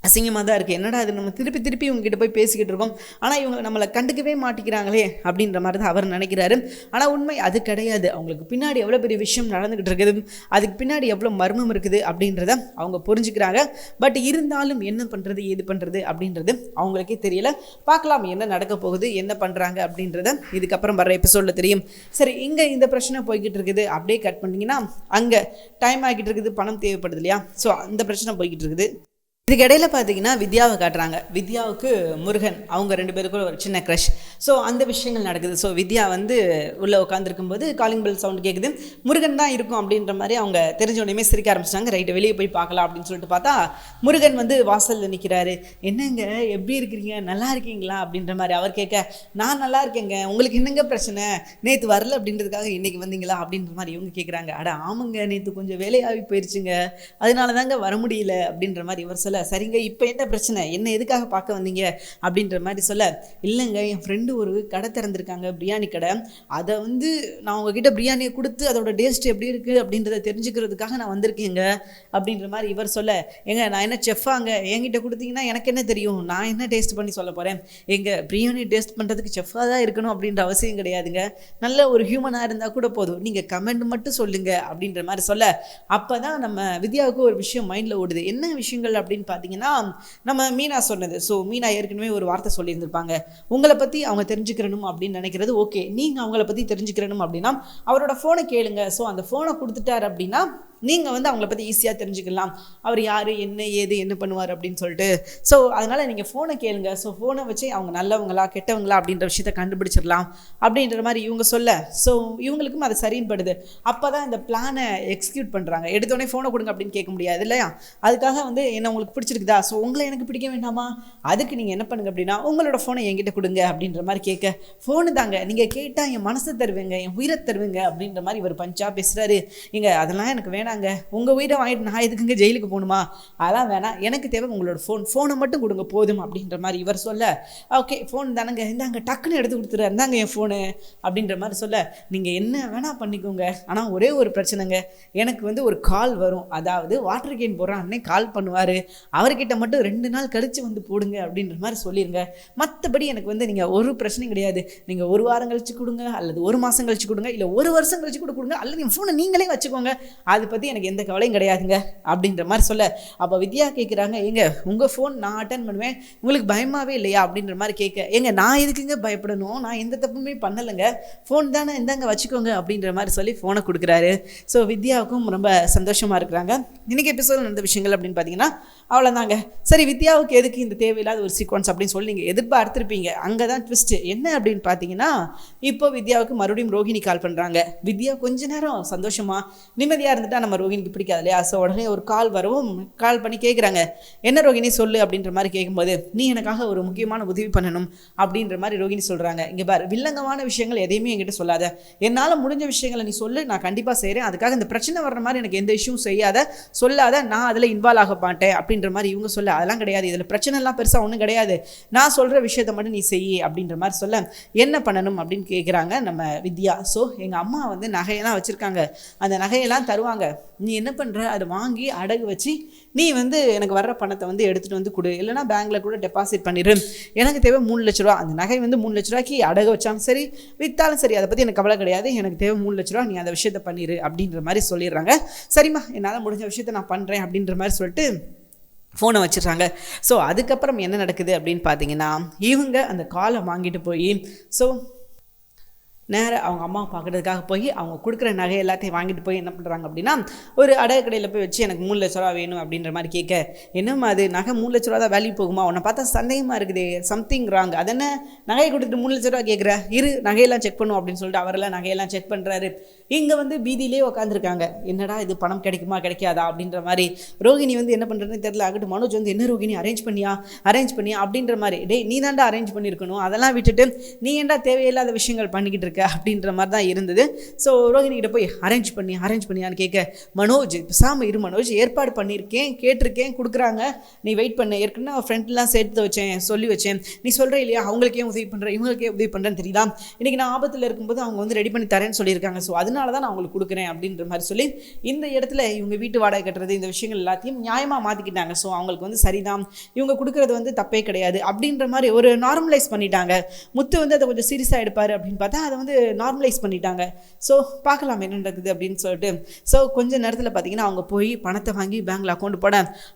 அசிங்கமாக தான் இருக்குது என்னடா அது நம்ம திருப்பி திருப்பி இவங்ககிட்ட போய் பேசிக்கிட்டு இருக்கோம். ஆனால் இவங்க நம்மளை கண்டுக்கவே மாட்டிக்கிறாங்களே அப்படின்ற மாதிரி தான் அவர் நினைக்கிறாரு. ஆனால் உண்மை அது கிடையாது. அவங்களுக்கு பின்னாடி எவ்வளோ பெரிய விஷயம் நடந்துக்கிட்டு இருக்குது? அதுக்கு பின்னாடி எவ்வளோ மர்மம் இருக்குது அப்படின்றத அவங்க புரிஞ்சுக்கிறாங்க. பட் இருந்தாலும் என்ன பண்ணுறது ஏது பண்ணுறது அப்படின்றது அவங்களுக்கே தெரியல. பார்க்கலாம் என்ன நடக்க போகுது? என்ன பண்ணுறாங்க அப்படின்றத இதுக்கப்புறம் வர எபிசோடில் தெரியும். சரி இங்கே இந்த பிரச்சனை போய்கிட்டு இருக்குது. அப்படியே கட் பண்ணிங்கன்னா அங்கே டைம் ஆகிட்டு இருக்குது. பணம் தேவைப்படுது இல்லையா? ஸோ அந்த பிரச்சனை போய்கிட்டு இருக்குது. இதுக்கு இடையில பார்த்தீங்கன்னா வித்யாவை காட்டுறாங்க. வித்யாவுக்கு முருகன் அவங்க ரெண்டு பேருக்கும் ஒரு சின்ன க்ரஷ் ஸோ அந்த விஷயங்கள் நடக்குது. ஸோ வித்யா வந்து உள்ளே உட்காந்துருக்கும் போது காலிங் பெல் சவுண்ட் கேட்குது முருகன் தான் இருக்கும் அப்படின்ற மாதிரி அவங்க தெரிஞ்ச உடனே சிரிக்க ஆரம்பிச்சிட்டாங்க. ரைட்டு வெளியே போய் பார்க்கலாம் அப்படின்னு சொல்லிட்டு பார்த்தா முருகன் வந்து வாசலில் நிற்கிறாரு என்னங்க எப்படி இருக்கிறீங்க? நல்லா இருக்கீங்களா? அப்படின்ற மாதிரி அவர் கேட்க நான் நல்லா இருக்கேங்க. உங்களுக்கு என்னங்க பிரச்சனை? நேற்று வரல அப்படின்றதுக்காக இன்னைக்கு வந்தீங்களா? அப்படின்ற மாதிரி இவங்க கேட்குறாங்க அட ஆமாங்க. நேற்று கொஞ்சம் வேலையாகி போயிடுச்சுங்க அதனால தாங்க வர முடியல. அப்படின்ற மாதிரி இவர் சொல்ல சொல்ல சரிங்க இப்போ என்ன பிரச்சனை? என்ன எதுக்காக பார்க்க வந்தீங்க? அப்படின்ற மாதிரி சொல்ல இல்லைங்க என் ஃப்ரெண்டு ஒரு கடை திறந்திருக்காங்க பிரியாணி கடை. அதை வந்து நான் உங்ககிட்ட பிரியாணியை கொடுத்து அதோட டேஸ்ட் எப்படி இருக்குது அப்படின்றத தெரிஞ்சுக்கிறதுக்காக நான் வந்திருக்கேங்க. அப்படின்ற மாதிரி இவர் சொல்ல ஏங்க நான் என்ன செஃப்பாங்க என்கிட்ட கொடுத்தீங்கன்னா எனக்கு என்ன தெரியும்? நான் என்ன டேஸ்ட் பண்ணி சொல்ல போகிறேன் எங்கள் பிரியாணி டேஸ்ட் பண்ணுறதுக்கு செஃப்பாக தான் இருக்கணும் அப்படின்ற அவசியம் கிடையாதுங்க. நல்ல ஒரு ஹியூமனாக இருந்தால் கூட போதும். நீங்கள் கமெண்ட் மட்டும் சொல்லுங்கள் அப்படின்ற மாதிரி சொல்ல அப்போ தான் நம்ம வித்யாவுக்கு ஒரு விஷயம் மைண்டில் ஓடுது. என்ன விஷயங்கள்? அப்படின்னு பார்த்தீங்கன்னா நம்ம மீனா சொன்னது. ஸோ மீனா ஏற்கனவே ஒரு வார்த்தை சொல்லியிருந்திருப்பாங்க. உங்களை பற்றி அவங்க தெரிஞ்சுக்கிறணும் அப்படின்னு நினைக்கிறது ஓகே. நீங்கள் அவங்கள பற்றி தெரிஞ்சுக்கிறணும் அப்படின்னா அவரோட ஃபோனை கேளுங்க. ஸோ அந்த ஃபோனை கொடுத்துட்டார் அப்படின்னா நீங்கள் வந்து அவங்கள பற்றி ஈஸியாக தெரிஞ்சுக்கலாம். அவர் யார் என்ன ஏது என்ன பண்ணுவார் அப்படின்னு சொல்லிட்டு. ஸோ அதனால் நீங்கள் ஃபோனை கேளுங்க. ஸோ ஃபோனை வச்சு அவங்க நல்லவங்களா கெட்டவங்களா அப்படின்ற விஷயத்த கண்டுபிடிச்சிடலாம். அப்படின்ற மாதிரி இவங்க சொல்ல. ஸோ இவங்களுக்கும் அது சரின்னு படுது அப்போ தான் இந்த பிளானை எக்ஸிக்யூட் பண்ணுறாங்க எடுத்தோடனே ஃபோனை கொடுங்க அப்படின்னு கேட்க முடியாது இல்லையா? அதுக்காக வந்து என்ன உங்களுக்கு பிடிச்சிருக்குதா? ஸோ உங்களை எனக்கு பிடிக்க வேண்டாமா? அதுக்கு நீங்கள் என்ன பண்ணுங்க அப்படின்னா உங்களோட ஃபோனை என்கிட்ட கொடுங்க அப்படின்ற மாதிரி கேட்க. ஃபோனு தாங்க. நீங்கள் கேட்டால் என் மனசை தருவீங்க என் உயிரை தருவீங்க அப்படின்ற மாதிரி இவர் பஞ்சா பேசுகிறாரு இங்க அதெல்லாம் எனக்கு வேணாங்க. உங்கள் உயிரை வாங்கிட்டு நான் எதுக்குங்க ஜெயிலுக்கு போகணுமா? அதெல்லாம் வேணாம். எனக்கு தேவை உங்களோட ஃபோன் ஃபோனை மட்டும் கொடுங்க போதும் அப்படின்ற மாதிரி இவர் சொல்ல. ஓகே ஃபோன் தானங்க. இந்தாங்க டக்குன்னு எடுத்து கொடுத்துரு. இருந்தாங்க என் ஃபோனு அப்படின்ற மாதிரி சொல்ல. நீங்கள் என்ன வேணால் பண்ணிக்கோங்க. ஆனால் ஒரே ஒரு பிரச்சனைங்க. எனக்கு வந்து ஒரு கால் வரும். அதாவது வாட்டர் கேன் போடுற அன்னை கால் பண்ணுவார். அவர்கிட்ட மட்டும் ரெண்டு நாள் கழித்து வந்து போடுங்க அப்படின்ற மாதிரி சொல்லிடுங்க மற்றபடி எனக்கு வந்து நீங்கள் ஒரு பிரச்சனையும் கிடையாது. நீங்கள் ஒரு வாரம் கழிச்சு கொடுங்க அல்லது ஒரு மாதம் கழிச்சு கொடுங்க இல்லை ஒரு வருஷம் கழிச்சு கூட கொடுங்க அல்லது என் ஃபோனை நீங்களே வச்சுக்கோங்க. அதை பற்றி எனக்கு எந்த கவலையும் கிடையாதுங்க அப்படின்ற மாதிரி சொல்ல. அப்போ வித்யா கேட்குறாங்க ஏங்க உங்கள் ஃபோன் நான் அட்டன் பண்ணுவேன். உங்களுக்கு பயமாகவே இல்லையா? அப்படின்ற மாதிரி கேட்க ஏங்க நான் எதுக்குங்க பயப்படணும்? நான் எந்த தப்புமே பண்ணலைங்க. ஃபோன் தானே இந்தாங்க வச்சுக்கோங்க அப்படின்ற மாதிரி சொல்லி ஃபோனை கொடுக்குறாரு. ஸோ வித்யாவுக்கும் ரொம்ப சந்தோஷமாக இருக்கிறாங்க. இன்றைக்கி எபிசோட் நடந்த விஷயங்கள் அப்படின்னு பார்த்தீங்கன்னா அவ்வளோதாங்க சரி வித்யாவுக்கு எதுக்கு இந்த தேவையில்லாத ஒரு சீக்வன்ஸ் அப்படின்னு சொல்லி நீங்கள் எதிர்பார்த்துருப்பீங்க. அங்கே தான் ட்விஸ்ட்டு என்ன அப்படின்னு பார்த்தீங்கன்னா இப்போ வித்யாவுக்கு மறுபடியும் ரோஹிணி கால் பண்ணுறாங்க வித்யா கொஞ்ச நேரம் சந்தோஷமாக நிம்மதியாக இருந்துட்டால் நம்ம ரோஹிணிக்கு பிடிக்காது இல்லையா? ஸோ உடனே ஒரு கால் வரவும் கால் பண்ணி கேட்குறாங்க என்ன ரோஹிணி சொல்லு அப்படின்ற மாதிரி கேட்கும்போது நீ எனக்காக ஒரு முக்கியமான உதவி பண்ணணும் அப்படின்ற மாதிரி ரோஹிணி சொல்கிறாங்க இங்கே பாரு வில்லங்கமான விஷயங்கள் எதையுமே என்கிட்ட சொல்லாத. என்னால் முடிஞ்ச விஷயங்களை நீ சொல்லு நான் கண்டிப்பாக செய்கிறேன் அதுக்காக இந்த பிரச்சனை வர்ற மாதிரி எனக்கு எந்த இஷ்யூவும் செய்யாத. சொல்லாத நான் அதில் இன்வால்வ் ஆக மாட்டேன் அப்படின்னு அப்படின்ற மாதிரி இவங்க சொல்ல அதெல்லாம் கிடையாது. இதில் பிரச்சனைலாம் பெருசாக ஒன்றும் கிடையாது. நான் சொல்கிற விஷயத்த மட்டும் நீ செய் அப்படின்ற மாதிரி சொல்ல என்ன பண்ணணும்? அப்படின்னு கேட்குறாங்க நம்ம வித்யா. ஸோ எங்கள் அம்மா வந்து நகையெல்லாம் வச்சுருக்காங்க. அந்த நகையெல்லாம் தருவாங்க. நீ என்ன பண்ணுற அதை வாங்கி அடகு வச்சு நீ வந்து எனக்கு வர்ற பணத்தை வந்து எடுத்துகிட்டு வந்து கொடு. இல்லைனா பேங்க்கில் கூட டெபாசிட் பண்ணிடு எனக்கு தேவை மூணு லட்ச ரூபா. அந்த நகை வந்து மூணு லட்ச ரூபாய்க்கு அடகு வச்சாலும் சரி விற்றாலும் சரி அதை பற்றி எனக்கு கவலை கிடையாது. எனக்கு தேவை மூணு லட்ச ரூபா. நீ அந்த விஷயத்தை பண்ணிடு அப்படின்ற மாதிரி சொல்லிடுறாங்க. சரிம்மா என்னால் முடிஞ்ச விஷயத்தை நான் பண்ணுறேன் அப்படின்ற மாதிரி சொல்லிட்டு ஃபோனை வச்சிடுறாங்க. ஸோ அதுக்கப்புறம் என்ன நடக்குது அப்படின்னு பார்த்தீங்கன்னா இவங்க அந்த காலை வாங்கிட்டு போய் ஸோ நேராக அவங்க அம்மா பார்க்குறதுக்காக போய் அவங்க கொடுக்குற நகை எல்லாத்தையும் வாங்கிட்டு போய் என்ன பண்ணுறாங்க அப்படின்னா ஒரு அடகு கடையில் போய் வச்சு எனக்கு மூணு லட்ச ரூபா வேணும் அப்படின்ற மாதிரி கேட்க என்னம்மா அது? நகை மூணு லட்ச ரூபா தான் வேல்யூ போகுமா? உன்னை பார்த்தா சந்தேகமாக இருக்குது சம்திங் ராங் அதென்ன நகையை கொடுத்துட்டு மூணு லட்ச ரூபா கேட்குற? இரு நகையெல்லாம் செக் பண்ணும் அப்படின்னு சொல்லிட்டு அவரெல்லாம் நகையெல்லாம் செக் பண்ணுறாரு இங்கே வந்து பீதியிலே உட்காந்துருக்காங்க என்னடா இது பணம் கிடைக்குமா கிடைக்காதா? அப்படின்ற மாதிரி. ரோகிணி வந்து என்ன பண்ணுறதுன்னு தெரியல. அங்கிட்டு மனோஜ் வந்து என்ன ரோகிணி அரேஞ்ச் பண்ணியா? அரேஞ்ச் பண்ணியா? அப்படின்ற மாதிரி. டேய் நீ தாண்டா அரேஞ்ச் பண்ணியிருக்கணும். அதெல்லாம் விட்டுட்டு நீ ஏன்டா தேவையில்லாத விஷயங்கள் பண்ணிக்கிட்டு இருக்க? அப்படின்ற மாதிரி தான் இருந்தது. ஸோ ரோஹிணிகிட்ட போய் அரேஞ்ச் பண்ணி அரேஞ்ச் பண்ணியான்னு கேட்க மனோஜ் பேசாமல் இரு மனோஜ் ஏற்பாடு பண்ணியிருக்கேன் கேட்டிருக்கேன் கொடுக்குறாங்க. நீ வெயிட் பண்ண ஏற்கனவே அவன் ஃப்ரெண்ட்லாம் சேர்த்து வச்சேன் சொல்லி வச்சேன். நீ சொல்கிற இல்லையா அவங்களுக்கே உதவி பண்ணுறேன் இவங்களுக்கே உதவி பண்ணுறேன்னு தெரியுதா? இன்றைக்கி நான் ஆபத்தில் இருக்கும்போது அவங்க வந்து ரெடி பண்ணி தரேன்னு சொல்லியிருக்காங்க. ஸோ அதனால தான் நான் அவங்களுக்கு கொடுக்குறேன் அப்படின்ற மாதிரி சொல்லி இந்த இடத்துல இவங்க வீட்டு வாடகை கட்டுறது இந்த விஷயங்கள் எல்லாத்தையும் நியாயமாக மாற்றிக்கிட்டாங்க ஸோ அவங்களுக்கு வந்து சரிதான். இவங்க கொடுக்குறது வந்து தப்பே கிடையாது அப்படின்ற மாதிரி ஒரு நார்மலைஸ் பண்ணிட்டாங்க. முத்து வந்து அதை கொஞ்சம் சீரியஸாக எடுப்பார் அப்படின்னு பார்த்தா அதை வந்து வந்து நார்மலைஸ் பண்ணிட்டாங்க. ஸோ பார்க்கலாம் என்ன நடக்குது அப்படின்னு சொல்லிட்டு. ஸோ கொஞ்ச நேரத்தில் பார்த்தீங்கன்னா அவங்க போய் பணத்தை வாங்கி பேங்க்கில் அக்கௌண்ட் போட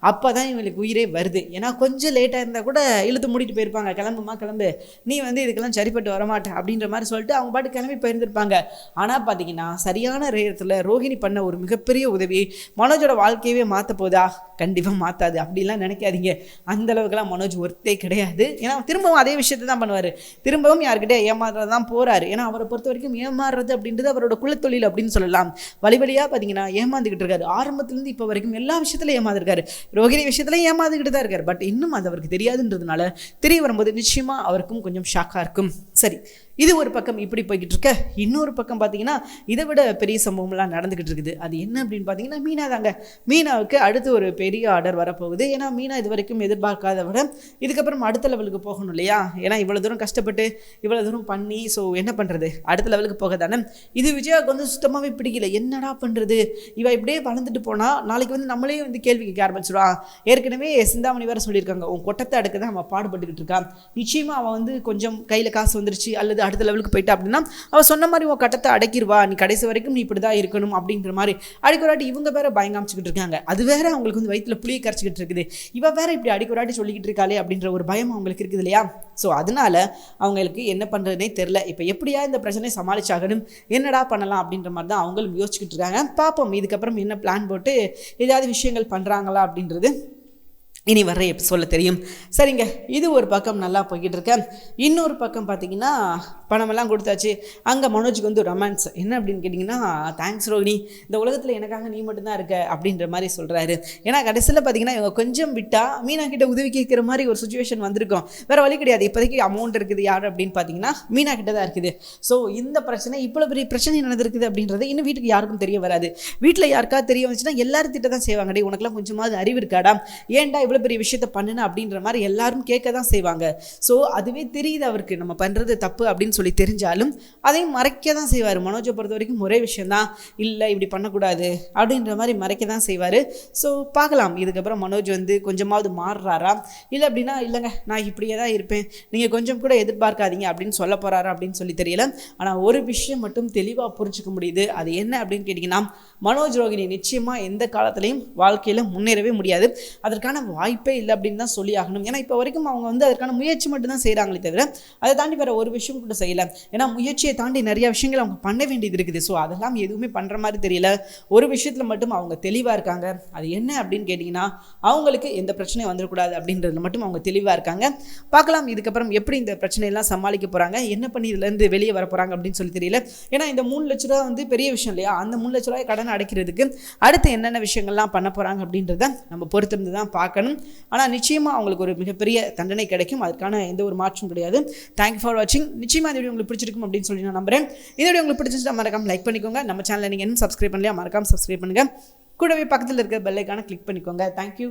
அப்போ தான் இவங்களுக்கு உயிரே வருது. ஏன்னா கொஞ்சம் லேட்டாக இருந்தால் கூட இழுத்து மூடிட்டு போயிருப்பாங்க. கிளம்புமா கிளம்பு. நீ வந்து இதுக்கெல்லாம் சரிப்பட்டு வரமாட்டேன் அப்படின்ற மாதிரி சொல்லிட்டு அவங்க பாட்டு கிளம்பி போயிருந்திருப்பாங்க. ஆனால் பார்த்தீங்கன்னா சரியான நேரத்தில் ரோஹிணி பண்ண ஒரு மிகப்பெரிய உதவி மனோஜோட வாழ்க்கையவே மாற்ற போதா? கண்டிப்பாக மாற்றாது அப்படிலாம் நினைக்காதீங்க. அந்த அளவுக்குலாம் மனோஜ் ஒர்த்தே கிடையாது. ஏன்னா திரும்பவும் அதே விஷயத்தை தான் பண்ணுவார். திரும்பவும் யார்கிட்ட ஏமாறுறது தான் போகிறாரு ஏன்னா அவர் பொறுத்த வரைக்கும் ஏமாறுறது அப்படின்றது அவரோட குலத்தொழில் அப்படின்னு சொல்லலாம். வழி வழியாக பார்த்தீங்கன்னா ஏமாந்துக்கிட்டு இருக்காரு. ஆரம்பத்துலேருந்து இப்போ வரைக்கும் எல்லா விஷயத்துலையும் ஏமாந்துருக்காரு. ரோகிணி விஷயத்துலையும் ஏமாந்துக்கிட்டு தான் இருக்கார். பட் இன்னும் அது அவருக்கு தெரியாதுன்றதுனால தெரிய வரும்போது நிச்சயமாக அவருக்கும் கொஞ்சம் ஷாக்காக இருக்கும். சரி. இது ஒரு பக்கம் இப்படி போய்கிட்டு இருக்க இன்னொரு பக்கம் பார்த்தீங்கன்னா இதை விட பெரிய சம்பவம்லாம் நடந்துக்கிட்டு இருக்குது. அது என்ன அப்படின்னு பார்த்தீங்கன்னா மீனா தாங்க. மீனாவுக்கு அடுத்து ஒரு பெரிய ஆர்டர் வரப்போகுது. ஏன்னா மீனா இது வரைக்கும் எதிர்பார்க்காத விட இதுக்கப்புறம் அடுத்த லெவலுக்கு போகணும் இல்லையா? ஏன்னா இவ்வளோ தூரம் கஷ்டப்பட்டு இவ்வளோ தூரம் பண்ணி ஸோ என்ன பண்ணுறது அடுத்த லெவலுக்கு போக தானே? இது விஜயாவுக்கு வந்து சுத்தமாகவே பிடிக்கல. என்னடா பண்ணுறது இவ இப்படியே வளர்ந்துட்டு போனால் நாளைக்கு வந்து நம்மளே வந்து கேள்வி கேட்க ஆரம்பிச்சிடுவா ஏற்கனவே சிந்தாமணி வேறு சொல்லியிருக்காங்க. உன் கொட்டத்தை அடுக்க தான் அவன் பாடுபட்டுக்கிட்டு இருக்கான் நிச்சயமாக அவன் வந்து கொஞ்சம் கையில் காசு வந்துருச்சு அல்லது அடுத்த லெவலுக்கு போயிட்டா அப்படின்னா அவள் சொன்ன மாதிரி உன் கட்டத்தை அடைக்கிடுவா நீ கடைசி வரைக்கும் நீ இப்படி தான் இருக்கணும் அப்படின்ற மாதிரி அடிக்கொராட்டி இவங்க வேற பயங்காமிச்சிக்கிட்டு இருக்காங்க. அது வேற அவங்களுக்கு வந்து வயிற்றுல புளியை கரைச்சிக்கிட்டு இருக்குது. இவ வேற இப்படி அடிக்கொராட்டி சொல்லிக்கிட்டு இருக்காளே அப்படின்ற ஒரு பயம் அவங்களுக்கு இருக்குது இல்லையா? ஸோ அதனால அவங்களுக்கு என்ன பண்ணுறதுனே தெரில இப்போ எப்படியா இந்த பிரச்சனையை சமாளிச்சாகணும்? என்னடா பண்ணலாம் அப்படின்ற மாதிரி தான் அவங்களும் யோசிச்சுக்கிட்டு இருக்காங்க. பார்ப்போம் இதுக்கப்புறம் என்ன பிளான் போட்டு ஏதாவது விஷயங்கள் பண்ணுறாங்களா அப்படின்றது. இனி வர சொல்ல தெரியும். சரிங்க இது ஒரு பக்கம் நல்லா போய்கிட்டு இருக்கேன் இன்னொரு பக்கம் பார்த்தீங்கன்னா பணமெல்லாம் கொடுத்தாச்சு. அங்கே மனோஜுக்கு வந்து ரொமான்ஸ் என்ன அப்படின்னு கேட்டிங்கன்னா தேங்க்ஸ் ரோகிணி. இந்த உலகத்தில் எனக்காக நீ மட்டும்தான் இருக்க அப்படின்ற மாதிரி சொல்கிறாரு ஏன்னா கடைசியில் பார்த்தீங்கன்னா இவங்க கொஞ்சம் விட்டால் மீனா கிட்ட உதவி கேட்குற மாதிரி ஒரு சுச்சுவேஷன் வந்திருக்கும். வேறு வழி கிடையாது. இப்போதைக்கு அமௌண்ட் இருக்குது யார் அப்படின்னு பார்த்தீங்கன்னா மீனா கிட்ட தான் இருக்குது. ஸோ இந்த பிரச்சனை இவ்வளோ பெரிய பிரச்சனை நடந்திருக்குது அப்படின்றது இன்னும் வீட்டுக்கு யாருக்கும் தெரிய வராது. வீட்டில் யாருக்கா தெரிய வந்துச்சுன்னா எல்லாரும் திட்ட தான் செய்வாங்க. டே உனக்குலாம் கொஞ்சமாவது அறிவு இருக்காடா? ஏன்டா இவ்வளோ பெரிய விஷயத்த பண்ணுன? அப்படின்ற மாதிரி எல்லாரும் கேட்க தான் செய்வாங்க. ஸோ அதுவே தெரியுது அவருக்கு. நம்ம பண்ணுறது தப்பு அப்படின்னு சொல்லி தெரிஞ்சாலும் அதையும் மறைக்க தான் செய்வார். மனோஜை பொறுத்த வரைக்கும் ஒரே விஷயந்தான் இல்லை இப்படி பண்ணக்கூடாது அப்படின்ற மாதிரி மறைக்க தான் செய்வார். ஸோ பார்க்கலாம். இதுக்கப்புறம் மனோஜ் வந்து கொஞ்சமாவது மாறுறாரா? இல்லை அப்படின்னா இல்லைங்க நான் இப்படியே தான் இருப்பேன். நீங்கள் கொஞ்சம் கூட எதிர்பார்க்காதீங்க அப்படின்னு சொல்ல போகிறாரா அப்படின்னு சொல்லி தெரியல. ஆனால் ஒரு விஷயம் மட்டும் தெளிவாக புரிஞ்சுக்க முடியுது. அது என்ன அப்படின்னு கேட்டிங்கன்னா மனோஜ் ரோகிணி நிச்சயமாக எந்த காலத்துலையும் வாழ்க்கையில் முன்னேறவே முடியாது. அதற்கான வாய்ப்பே இல்லை அப்படின்னு தான் சொல்லி ஆகணும். ஏன்னா இப்போ வரைக்கும் அவங்க வந்து அதற்கான முயற்சி மட்டும் தான் செய்கிறாங்களே தவிர அதை தாண்டி வேறு ஒரு விஷயம் கூட செய்யலை ஏன்னா முயற்சியை தாண்டி நிறைய விஷயங்கள் அவங்க பண்ண வேண்டியது இருக்குது. ஸோ அதெல்லாம் எதுவுமே பண்ணுற மாதிரி தெரியல. ஒரு விஷயத்தில் மட்டும் அவங்க தெளிவாக இருக்காங்க. அது என்ன அப்படின்னு கேட்டிங்கன்னா அவங்களுக்கு எந்த பிரச்சனையும் வந்துடக்கூடாது அப்படின்றதுல மட்டும் அவங்க தெளிவாக இருக்காங்க. பார்க்கலாம் இதுக்கப்புறம் எப்படி இந்த பிரச்சனையெல்லாம் சமாளிக்க போகிறாங்க என்ன பண்ணி இதுலேருந்து வெளியே வர போகிறாங்க அப்படின்னு சொல்லி தெரியல. ஏன்னா இந்த மூணு லட்ச ரூபா வந்து பெரிய விஷயம் இல்லையா? அந்த மூணு லட்ச ரூபாய் கடன் அடைக்கிறதுக்கு அடுத்து என்னென்ன விஷயங்கள்லாம் பண்ண போகிறாங்க அப்படின்றத நம்ம பொறுத்திருந்து தான் பார்க்கணும். ஆனால் நிச்சயமாக அவங்களுக்கு ஒரு மிகப்பெரிய தண்டனை கிடைக்கும். அதுக்கான எந்த ஒரு மாற்றம் கிடையாது. தேங்க்யூ ஃபார் வாட்சிங் நிச்சயமாக வீடியோ உங்களுக்கு பிடிச்சிருக்கும் அப்படின்னு சொல்லி நான் நம்புறேன். இந்த வீடியோ உங்களுக்கு பிடிச்சிருந்தா மறக்காம லைக் பண்ணிக்கோங்க. நம்ம சேனலை நீங்கள் இன்னும் சப்ஸ்கிரைப் பண்ணலையா மறக்காம சப்ஸ்கிரைப் பண்ணுங்கள் கூடவே பக்கத்தில் இருக்கிற பெல்லைக்கான கிளிக் பண்ணிக்கோங்க. தேங்க்யூ